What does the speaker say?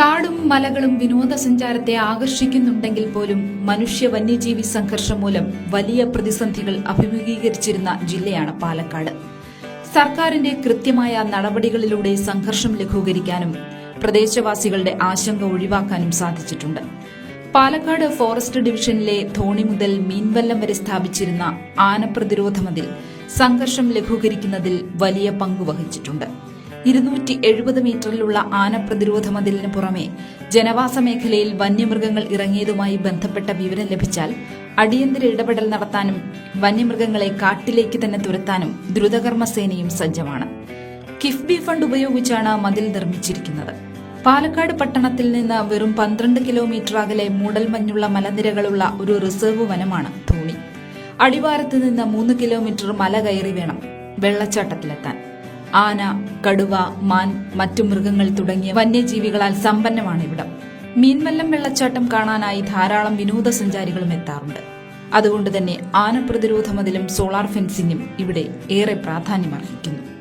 കാടും മലകളും വിനോദസഞ്ചാരത്തെ ആകർഷിക്കുന്നുണ്ടെങ്കിൽ പോലും മനുഷ്യ വന്യജീവി സംഘർഷം മൂലം വലിയ പ്രതിസന്ധികൾ അഭിമുഖീകരിച്ചിരുന്ന ജില്ലയാണ് പാലക്കാട്. സർക്കാരിന്റെ കൃത്യമായ നടപടികളിലൂടെ സംഘർഷം ലഘൂകരിക്കാനും പ്രദേശവാസികളുടെ ആശങ്ക ഒഴിവാക്കാനും സാധിച്ചിട്ടുണ്ട്. പാലക്കാട് ഫോറസ്റ്റ് ഡിവിഷനിലെ ധോണി മുതൽ മീൻവല്ലം വരെ സ്ഥാപിച്ചിരുന്ന ആനപ്രതിരോധ മതിൽ സംഘർഷം ലഘൂകരിക്കുന്നതിൽ വലിയ പങ്ക് വഹിച്ചിട്ടുണ്ട്. ഇരുന്നൂറ്റി എഴുപത് മീറ്ററിലുള്ള ആന പ്രതിരോധ മതിലിന് പുറമെ ജനവാസ മേഖലയിൽ വന്യമൃഗങ്ങൾ ഇറങ്ങിയതുമായി ബന്ധപ്പെട്ട വിവരം ലഭിച്ചാൽ അടിയന്തര ഇടപെടൽ നടത്താനും വന്യമൃഗങ്ങളെ കാട്ടിലേക്ക് തന്നെ തുരത്താനും ദ്രുതകർമ്മ സേനയും സജ്ജമാണ്. കിഫ്ബി ഫണ്ട് ഉപയോഗിച്ചാണ് മതിൽ നിർമ്മിച്ചിരിക്കുന്നത്. പാലക്കാട് പട്ടണത്തിൽ നിന്ന് വെറും പന്ത്രണ്ട് കിലോമീറ്റർ അകലെ മൂടൽമഞ്ഞുള്ള മലനിരകളുള്ള ഒരു റിസർവ് വനമാണ് ധോണി. അടിവാരത്ത് നിന്ന് മൂന്ന് കിലോമീറ്റർ മല കയറി വേണം വെള്ളച്ചാട്ടത്തിലെത്താൻ. ആന കടുവ മാൻ മറ്റു മൃഗങ്ങൾ തുടങ്ങിയ വന്യജീവികളാൽ സമ്പന്നമാണ് ഇവിടം. മീൻവല്ലം വെള്ളച്ചാട്ടം കാണാനായി ധാരാളം വിനോദസഞ്ചാരികളും എത്താറുണ്ട്. അതുകൊണ്ട് തന്നെ ആന പ്രതിരോധ മതിലും സോളാർ ഫെൻസിംഗും ഇവിടെ ഏറെ പ്രാധാന്യമർഹിക്കുന്നു.